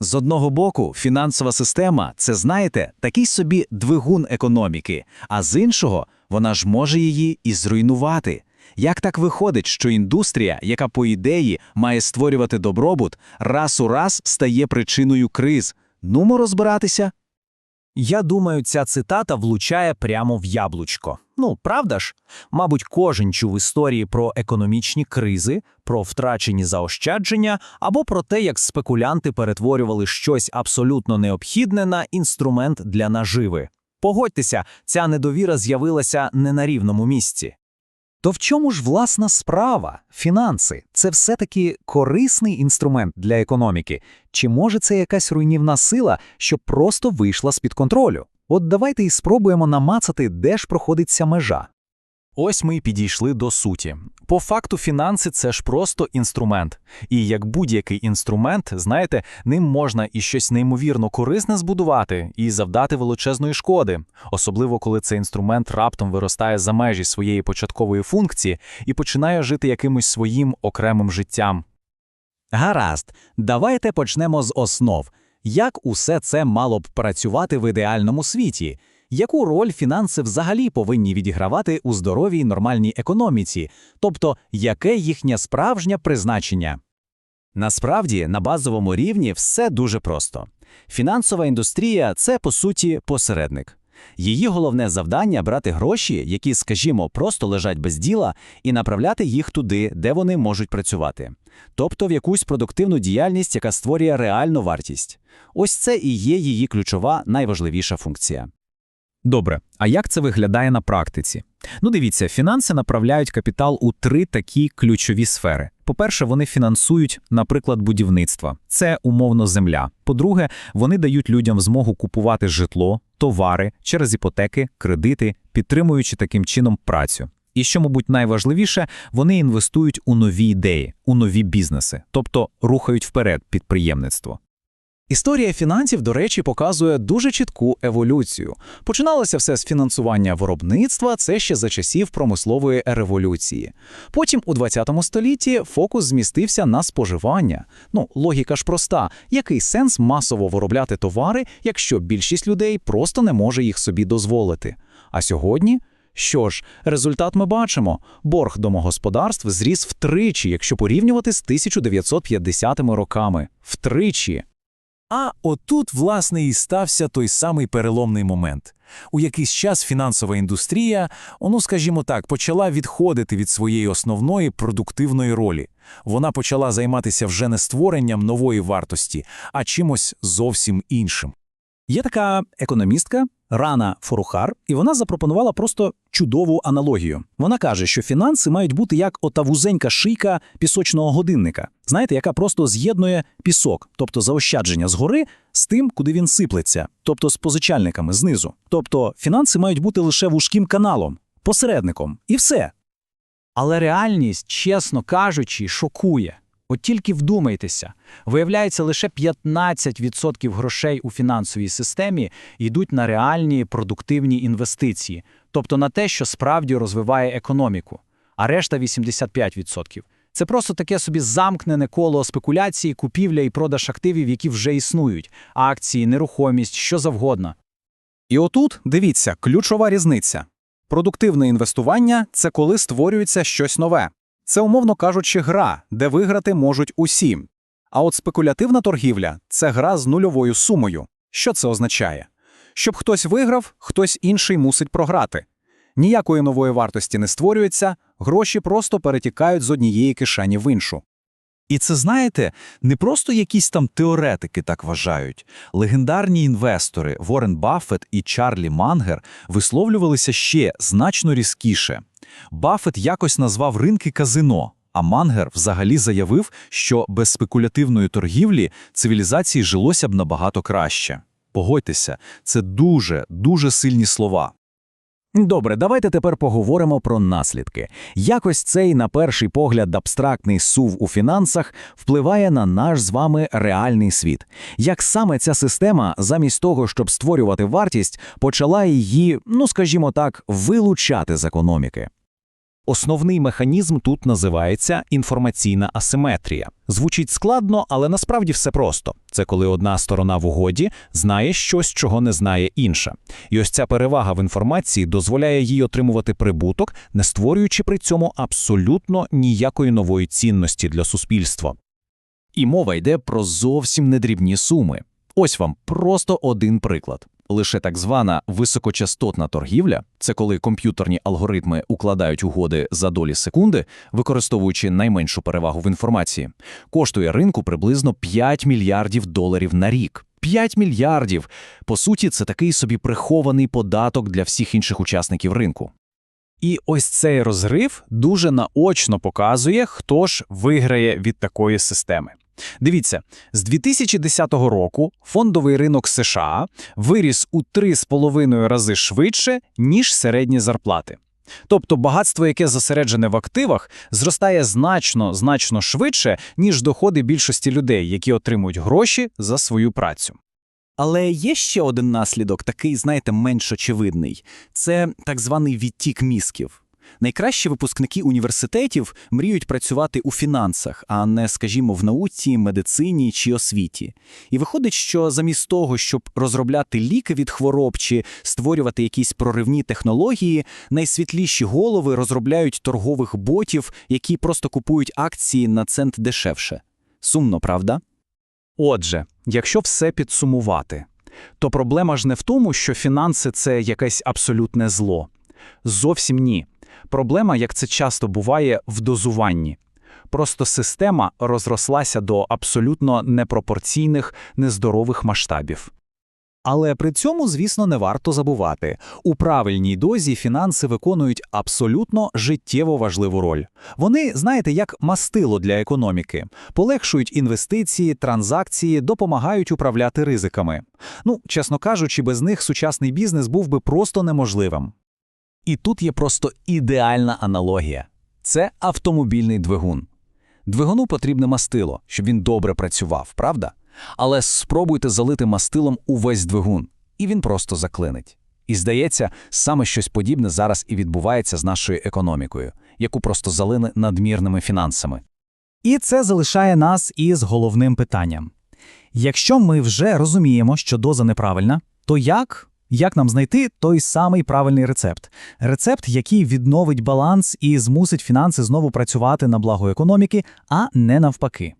З одного боку, фінансова система це, знаєте, такий собі двигун економіки, а з іншого, вона ж може її і зруйнувати. Як так виходить, що індустрія, яка по ідеї має створювати добробут, раз у раз стає причиною криз? Нумо розбиратися? Я думаю, ця цитата влучає прямо в яблучко. Ну, правда ж? Мабуть, кожен чув історії про економічні кризи, про втрачені заощадження або про те, як спекулянти перетворювали щось абсолютно необхідне на інструмент для наживи. Погодьтеся, ця недовіра з'явилася не на рівному місці. То в чому ж власна справа? Фінанси це все-таки корисний інструмент для економіки? Чи може це якась руйнівна сила, що просто вийшла з-під контролю? От давайте і спробуємо намацати, де ж проходить ця межа. Ось ми й підійшли до суті. По факту, фінанси це ж просто інструмент. І як будь-який інструмент, знаєте, ним можна і щось неймовірно корисне збудувати і завдати величезної шкоди, особливо коли цей інструмент раптом виростає за межі своєї початкової функції і починає жити якимось своїм окремим життям. Гаразд, давайте почнемо з основ. Як усе це мало б працювати в ідеальному світі? Яку роль фінанси взагалі повинні відігравати у здоровій нормальній економіці, тобто яке їхнє справжнє призначення? Насправді, на базовому рівні все дуже просто. Фінансова індустрія це, по суті, посередник. Її головне завдання брати гроші, які, скажімо, просто лежать без діла, і направляти їх туди, де вони можуть працювати, тобто в якусь продуктивну діяльність, яка створює реальну вартість. Ось це і є її ключова найважливіша функція. Добре, а як це виглядає на практиці? Ну, дивіться, фінанси направляють капітал у три такі ключові сфери. По-перше, вони фінансують, наприклад, будівництво. Це умовно земля. По-друге, вони дають людям змогу купувати житло, товари через іпотеки, кредити, підтримуючи таким чином працю. І що, мабуть, найважливіше, вони інвестують у нові ідеї, у нові бізнеси, тобто рухають вперед підприємництво. Історія фінансів, до речі, показує дуже чітку еволюцію. Починалося все з фінансування виробництва, це ще за часів промислової революції. Потім у 20 столітті фокус змістився на споживання. Ну, логіка ж проста: який сенс масово виробляти товари, якщо більшість людей просто не може їх собі дозволити? А сьогодні. Що ж, результат ми бачимо. Борг домогосподарств зріс втричі, якщо порівнювати з 1950 роками. Втричі. А отут, власне, і стався той самий переломний момент. У якийсь час фінансова індустрія, ну скажімо так, почала відходити від своєї основної продуктивної ролі. Вона почала займатися вже не створенням нової вартості, а чимось зовсім іншим. Є така економістка Рана Форухар, і вона запропонувала просто чудову аналогію. Вона каже, що фінанси мають бути як ота вузенька шийка пісочного годинника, знаєте, яка просто з'єднує пісок, тобто заощадження згори, з тим, куди він сиплеться, тобто з позичальниками знизу. Тобто фінанси мають бути лише вузьким каналом, посередником, і все. Але реальність, чесно кажучи, шокує. От тільки вдумайтеся, виявляється, лише 15% грошей у фінансовій системі йдуть на реальні продуктивні інвестиції, тобто на те, що справді розвиває економіку, а решта 85%. Це просто таке собі замкнене коло спекуляції, купівля і продаж активів, які вже існують, акції, нерухомість, що завгодно. І отут, дивіться, ключова різниця. Продуктивне інвестування це коли створюється щось нове. Це, умовно кажучи, гра, де виграти можуть усі. А от спекулятивна торгівля це гра з нульовою сумою. Що це означає? Щоб хтось виграв, хтось інший мусить програти. Ніякої нової вартості не створюється, гроші просто перетікають з однієї кишені в іншу. І це, знаєте, не просто якісь там теоретики так вважають. Легендарні інвестори Ворен Баффет і Чарлі Мангер висловлювалися ще значно різкіше. Баффет якось назвав ринки казино, а Мангер взагалі заявив, що без спекулятивної торгівлі цивілізації жилося б набагато краще. Погодьтеся, це дуже, дуже сильні слова. Добре, давайте тепер поговоримо про наслідки. Якось цей, на перший погляд, абстрактний сув у фінансах впливає на наш з вами реальний світ. Як саме ця система, замість того, щоб створювати вартість, почала її, ну скажімо так, вилучати з економіки. Основний механізм тут називається інформаційна асиметрія. Звучить складно, але насправді все просто. Це коли одна сторона в угоді знає щось, чого не знає інша. І ось ця перевага в інформації дозволяє їй отримувати прибуток, не створюючи при цьому абсолютно ніякої нової цінності для суспільства. І мова йде про зовсім недрібні суми. Ось вам просто один приклад. Лише так звана високочастотна торгівля це коли комп'ютерні алгоритми укладають угоди за долі секунди, використовуючи найменшу перевагу в інформації, коштує ринку приблизно 5 мільярдів доларів на рік. 5 мільярдів! По суті, це такий собі прихований податок для всіх інших учасників ринку. І ось цей розрив дуже наочно показує, хто ж виграє від такої системи. Дивіться, з 2010 року фондовий ринок США виріс у 3,5 рази швидше, ніж середні зарплати. Тобто багатство, яке зосереджене в активах, зростає значно, значно швидше, ніж доходи більшості людей, які отримують гроші за свою працю. Але є ще один наслідок, такий, знаєте, менш очевидний. Це так званий відтік мізків. Найкращі випускники університетів мріють працювати у фінансах, а не, скажімо, в науці, медицині чи освіті. І виходить, що замість того, щоб розробляти ліки від хвороб чи створювати якісь проривні технології, найсвітліші голови розробляють торгових ботів, які просто купують акції на цент дешевше. Сумно, правда? Отже, якщо все підсумувати, то проблема ж не в тому, що фінанси – це якесь абсолютне зло. Зовсім ні. Проблема, як це часто буває, в дозуванні. Просто система розрослася до абсолютно непропорційних, нездорових масштабів. Але при цьому, звісно, не варто забувати. У правильній дозі фінанси виконують абсолютно життєво важливу роль. Вони, знаєте, як мастило для економіки, полегшують інвестиції, транзакції, допомагають управляти ризиками. Ну, чесно кажучи, без них сучасний бізнес був би просто неможливим. І тут є просто ідеальна аналогія. Це автомобільний двигун. Двигуну потрібне мастило, щоб він добре працював, правда? Але спробуйте залити мастилом увесь двигун, і він просто заклинить. І здається, саме щось подібне зараз і відбувається з нашою економікою, яку просто залили надмірними фінансами. І це залишає нас із головним питанням. Якщо ми вже розуміємо, що доза неправильна, то як? Як нам знайти той самий правильний рецепт? Рецепт, який відновить баланс і змусить фінанси знову працювати на благо економіки, а не навпаки.